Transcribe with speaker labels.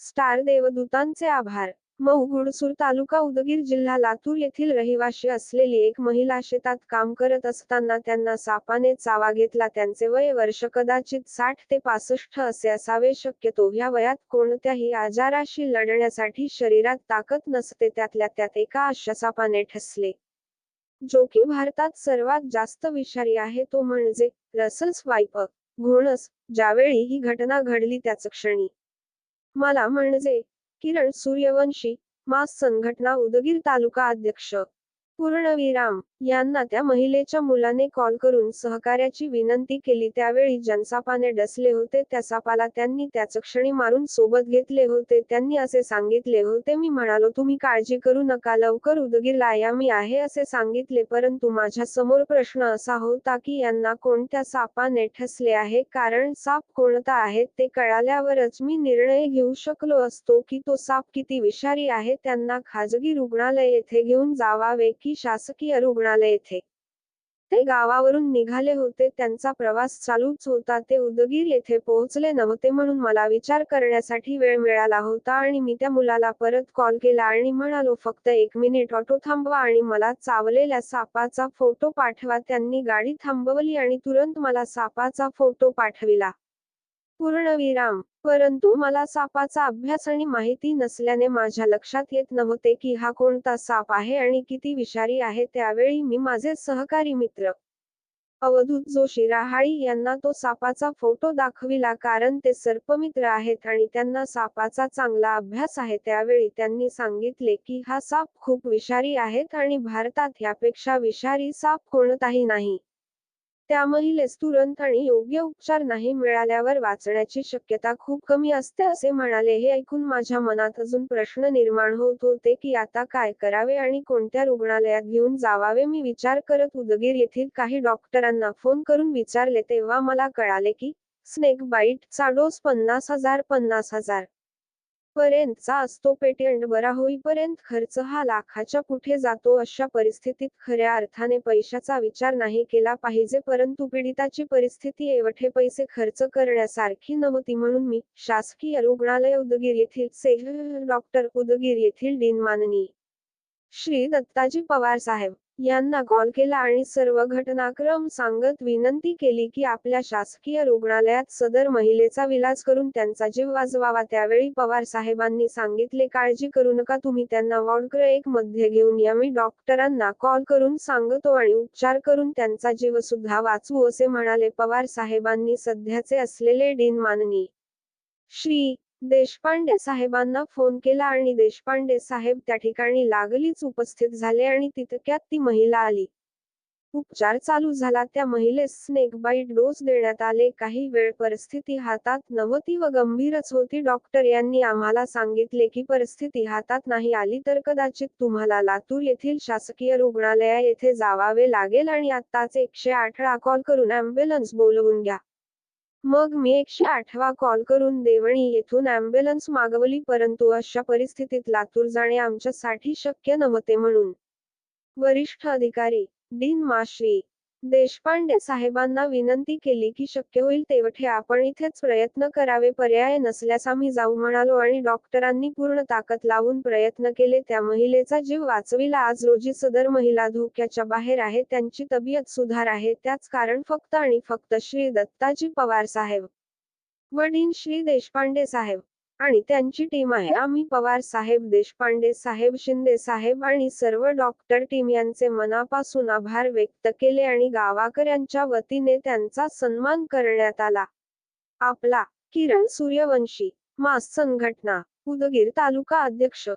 Speaker 1: Star देवदूतांचे आभार. मऊ गुडसूर तालुका उदगीर जिल्हा लातूर येथील रहिवाशी असलेली एक महिला शेतात काम करत असताना त्यांना सापाने चावा घेतला. त्यांचे वय वर्ष कदाचित साठ ते पासष्ट असे असावे. शक्यतो ह्या वयात कोणत्याही आजाराशी लढण्यासाठी शरीरात ताकद नसते. त्यातल्या त्यात एका अशा सापाने ठसले. जो की भारतात सर्वात जास्त विषारी आहे. तो म्हणजे रसल्स वाईप घोणस. ज्यावेळी ही घटना घडली त्याच क्षणी. मला म्हणजे किरण सूर्यवंशी मास संघटना उदगीर तालुका अध्यक्ष. पूर्णविराम यांना त्या महिलेच्या मुलाने कॉल करून सहकार्याची विनंती केली. त्यावेळी जनसापाने डसले होते. त्या सापाला त्यांनी त्याच क्षणी मारून सोबत घेतले होते. त्यांनी असे सांगितले होते मी म्हणालो तुम्ही काळजी करू नका. लवकर उदगीरला या. मी आहे असे सांगितले परंतु माझ्यासमोर प्रश्न असा होता की यांना कोणत्या सापाने ठसले आहे? कारण साप कोणता आहे? ते कळाल्यावरच मी निर्णय घेऊ शकलो असतो की तो साप किती विषारी आहे? त्यांना खाजगी रुग्णालय येथे घेऊन जावावे की शासकीय रुग्णालय येथे ते गावावरून निघाले होते त्यांचा प्रवास चालूच होता ते उदगीर येथे पोहोचले नव्हते म्हणून मला विचार करण्यासाठी वेळ मिळाला होता आणि मी त्या मुलाला परत कॉल केला आणि म्हणालो फक्त एक मिनिट ऑटो थांबवा आणि मला चावलेल्या सापाचा फोटो पाठवा. त्यांनी गाडी थांबवली आणि तुरंत मला सापाचा फोटो पाठविला. पूर्णविराम. परंतु मला सापाचा अभ्यास आणि माहिती नसल्याने माझ्या लक्षात येत नव्हते की हा कोणता साप आहे आणि किती विषारी आहे. त्यावेळी मी माझे सहकारी मित्र अवधूत जोशी राहाळी यांना तो सापाचा फोटो दाखविला कारण ते सर्पमित्र आहेत आणि त्यांना सापाचा चांगला अभ्यास आहे. त्यावेळी त्यांनी सांगितले की हा साप खूप विषारी आहेत आणि भारतात यापेक्षा विषारी साप कोणताही नाही. त्या महिलेस तुरंत आणि योग्य उपचार नाही मिळाल्यावर वाचण्याची शक्यता खूप कमी असते असे म्हणाले. हे ऐकून माझ्या मनात अजून प्रश्न निर्माण होत होते की आता काय करावे आणि कोणत्या रुग्णालयात घेऊन जावावे? मी विचार करत उदगीर येथील काही डॉक्टरांना फोन करून विचारले तेव्हा मला कळाले की स्नेक बाईट चा डोस पन्नास हजार पन्नास हजार. पर्यंतचा असतो पेटंट बरा होईपर्यंत खर्च हा लाखाच्या कुठे जातो अशा परिस्थितीत खऱ्या अर्थाने पैशाचा विचार नाही केला पाहिजे परंतु पीडिताची परिस्थिती एवढे पैसे खर्च करण्यासारखी नव्हती म्हणून मी शासकीय रुग्णालय उदगीर येथील से डॉक्टर उदगीर येथील डीन माननी श्री दत्ताजी पवार साहेब यांना कॉल केला आणि सर्व घटनाक्रम सांगत विनंती केली की आपल्या शासकीय रुग्णालयात सदर महिलेचा विलाज करून त्यांचा जीव वाजवावा. त्यावेळी पवार साहेबांनी सांगितले काळजी करू नका तुम्ही त्यांना वॉर्ड एक मध्ये घेऊन या. मी डॉक्टरांना कॉल करून सांगतो आणि उपचार करून त्यांचा जीव सुद्धा वाचवू असे म्हणाले पवार साहेबांनी सध्याचे असलेले डीन माननी श्री. देशपांडे साहेबांना फोन केला आणि देशपांडे साहेब त्या ठिकाणी लागलीच उपस्थित झाले आणि तितक्यात ती महिला आली. उपचार चालू झाला. त्या महिलेस स्नेक बाईट डोस देण्यात आले. काही वेळ परिस्थिती हातात नव्हती व गंभीरच होती. डॉक्टर यांनी आम्हाला सांगितले की परिस्थिती हातात नाही आली तर कदाचित तुम्हाला लातूर येथील शासकीय रुग्णालया येथे जावावे लागेल आणि आत्ताच एकशे आठला कॉल करून अँब्युलन्स बोलवून घ्या. मग मी एकशे आठवा कॉल करून देवणी येथून अँब्युलन्स मागवली परंतु अशा परिस्थितीत लातूर जाणे आमच्यासाठी शक्य नव्हते म्हणून. वरिष्ठ अधिकारी डीन माश्री देशपांडे साहेबांना विनंती केली की शक्य होईल तेवढे आपण इथेच प्रयत्न करावे पर्याय नसल्यास आम्ही जाऊ म्हणालो आणि डॉक्टरांनी पूर्ण ताकद लावून प्रयत्न केले. त्या महिलेचा जीव वाचविला. आज रोजी सदर महिला धोक्याच्या बाहेर आहे त्यांची तब्येत सुधार आहे. त्याच कारण फक्त आणि फक्त श्री दत्ताजी पवार साहेब. वडील श्री देशपांडे साहेब. आणि त्यांची टीम आहे. आम्ही पवार साहेब देशपांडे साहेब शिंदे साहेब आणि सर्व डॉक्टर टीम यांचे मनापासून आभार व्यक्त केले आणि गावाकऱ्यांच्या वतीने त्यांचा सन्मान करण्यात आला. आपला किरण सूर्यवंशी मास संघटना उदगीर तालुका अध्यक्ष